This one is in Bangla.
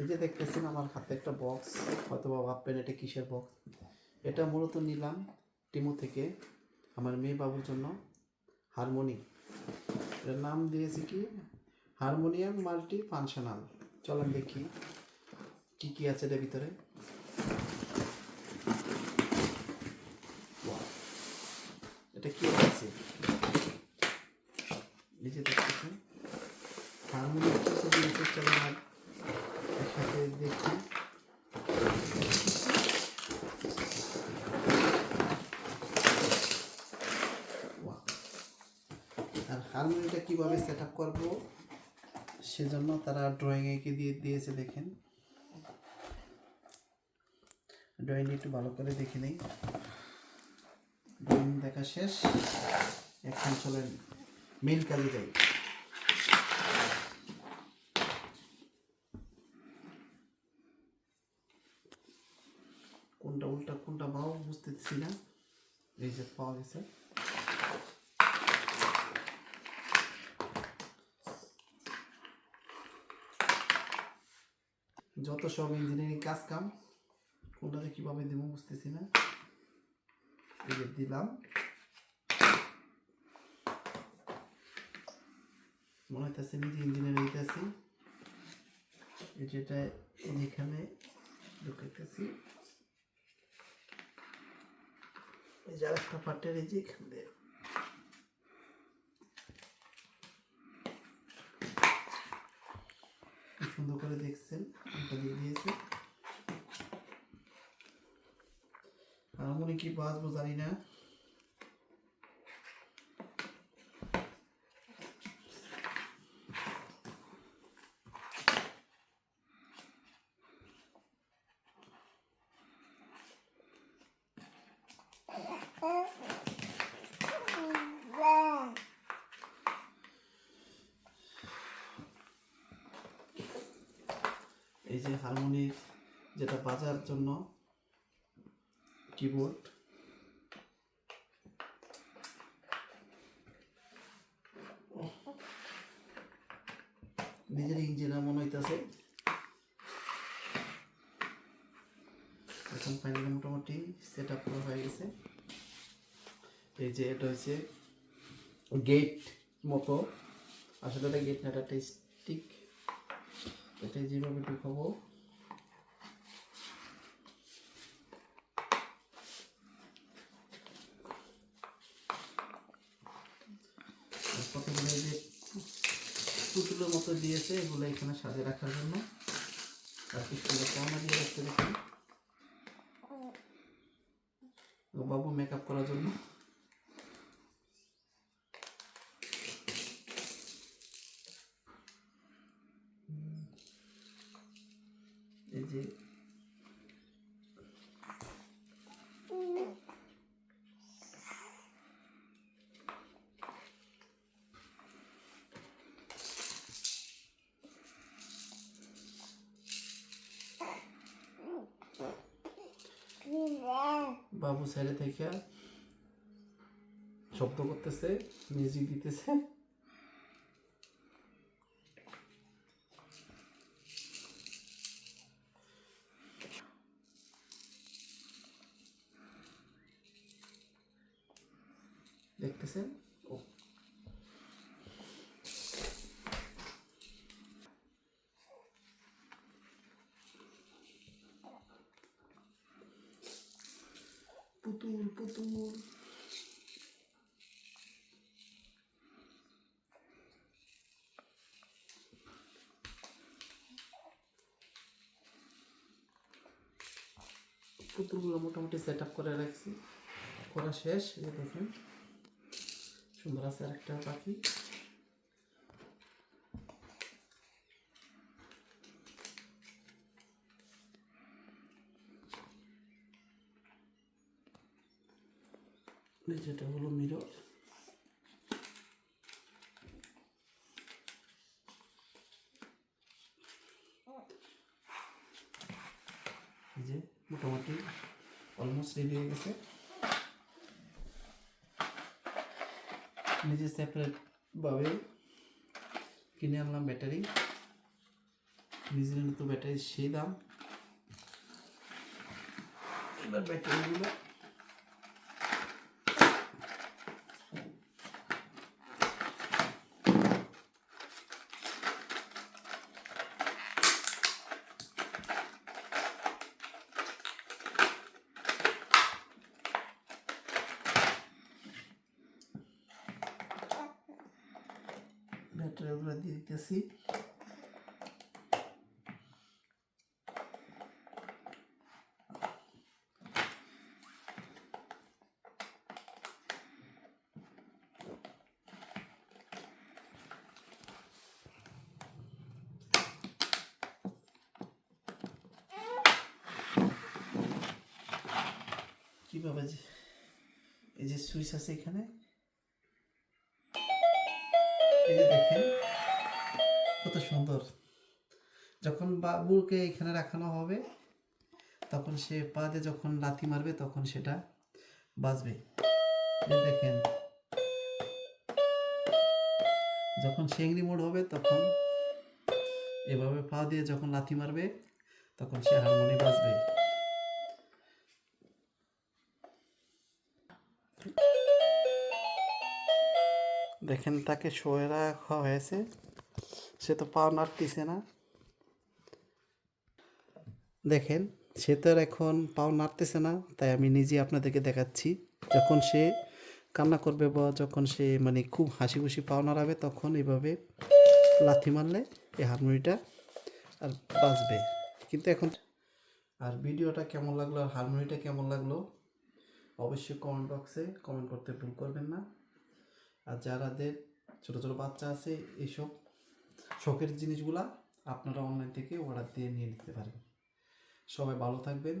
এই যে দেখতেছেন আমার হাতে একটা বক্স হয়তো বা ভাববেন এটা কিসের বক্স এটা মূলত নিলাম টিমু থেকে, আমার মেয়ে বাবুর জন্য হারমোনি। এটার নাম দিয়েছি কি? হারমোনিয়াম মাল্টি ফাংশনাল চলেন দেখি কি কি আছে এটার ভিতরে। এটা কি আছে? নিজে দেখতেছেন, হারমোনিয়াম চলেন একসাথে দেখি। আর হারমোনিয়ামটা কীভাবে সেট আপ করব, সেজন্য তারা ড্রয়িং এঁকে দিয়ে দিয়েছে দেখেন। ড্রয়িং একটু ভালো করে দেখে নেই। ড্রয়িং দেখা শেষ। এখন চলেন মেন কাজে যাই। কোনটা কোনটা বাও বুঝতেছি না এই যে পাওয়া গেছে। যত সব ইঞ্জিনিয়ারিং কাজ কাম কোনটাতে কীভাবে দেবো বুঝতেছি না। এই যে দিলাম। মনে হইতেছে নিজে ইঞ্জিনিয়ার হইতেছি। যেটা এখানে ঢুকাইতেছি এই যে আরেকটা পার্টের এই যে এখান দিয়ে। সুন্দর করে দেখছেন এটা দিয়ে দিয়েছে। হারমোনি কি বাঁচবো জানি না। এই যে হারমোনির যেটা বাজার জন্য কিবোর্ড নিজের ইঞ্জিনিয়ার মনে হইতেছে। এখন ফাইনালি মোটামুটি সেট আপ করা হয়ে গেছে। এই যে এটা হচ্ছে গেট মতো। আসলে এটা গেট না, এটা স্টিক এটা যেভাবে ঢুকাবো আর কতগুলো যে পুতুলের মতো দিয়েছে এগুলো এখানে সাজিয়ে রাখার জন্য। আর কি সুন্দর পাওনা দিয়ে রাখতে দেখুন। ও। বাবু মেকআপ করার জন্য এই যে বাবু সাইডে থেকে শব্দ করতেছে মিউজিক দিতেছে। দেখতেছেন? পুতুল পুতুল পুতুলগুলো মোটামুটি সেট আপ করে রাখছি। করা শেষ, এই দেখেন। সুন্দর আছে আরেকটা পাখি। যেটা হলো মিরর। এই যে মোটামুটি অলমোস্ট রেডি হয়ে গেছে। নিজে সেপারেট ভাবে কিনে আনলাম ব্যাটারি নিউজিল্যান্ডে তো ব্যাটারি সেই দাম। এবার ব্যাটারিগুলো ব্যাটারিগুলো দিয়ে দিতেছি। কীভাবে এই যে সুইচ আছে এখানে? এই যে দেখেন, কত সুন্দর। যখন বাবুকে এখানে রাখানো হবে, তখন সে পা দিয়ে যখন লাথি মারবে, তখন সেটা বাজবে। দেখেন, যখন সেংরি মোড হবে, তখন এভাবে পা দিয়ে যখন লাথি মারবে, তখন সে হারমোনি বাজবে। দেখেন তাকে শোয়ে রাখা হয়েছে। সে তো পাও নাড়তেছে না। দেখেন, সে তো এখন পাও নাড়তেছে না, তাই আমি নিজে আপনাদেরকে দেখাচ্ছি। যখন সে কান্না করবে বা যখন সে মানে খুব হাসি খুশি পাও নাড়াবে, তখন এভাবে লাথি মারলে এই হারমোনিটা আর বাজবে। কিন্তু এখন আর ভিডিওটা কেমন লাগল আর হারমোনিটা কেমন লাগল, অবশ্যই কমেন্ট বক্সে কমেন্ট করতে ভুল করবেন না। আর যারাদের ছোটো ছোটো বাচ্চা আছে এইসব শখের জিনিসগুলা আপনারা অনলাইন থেকে অর্ডার দিয়ে নিয়ে নিতে পারেন। সবাই ভালো থাকবেন।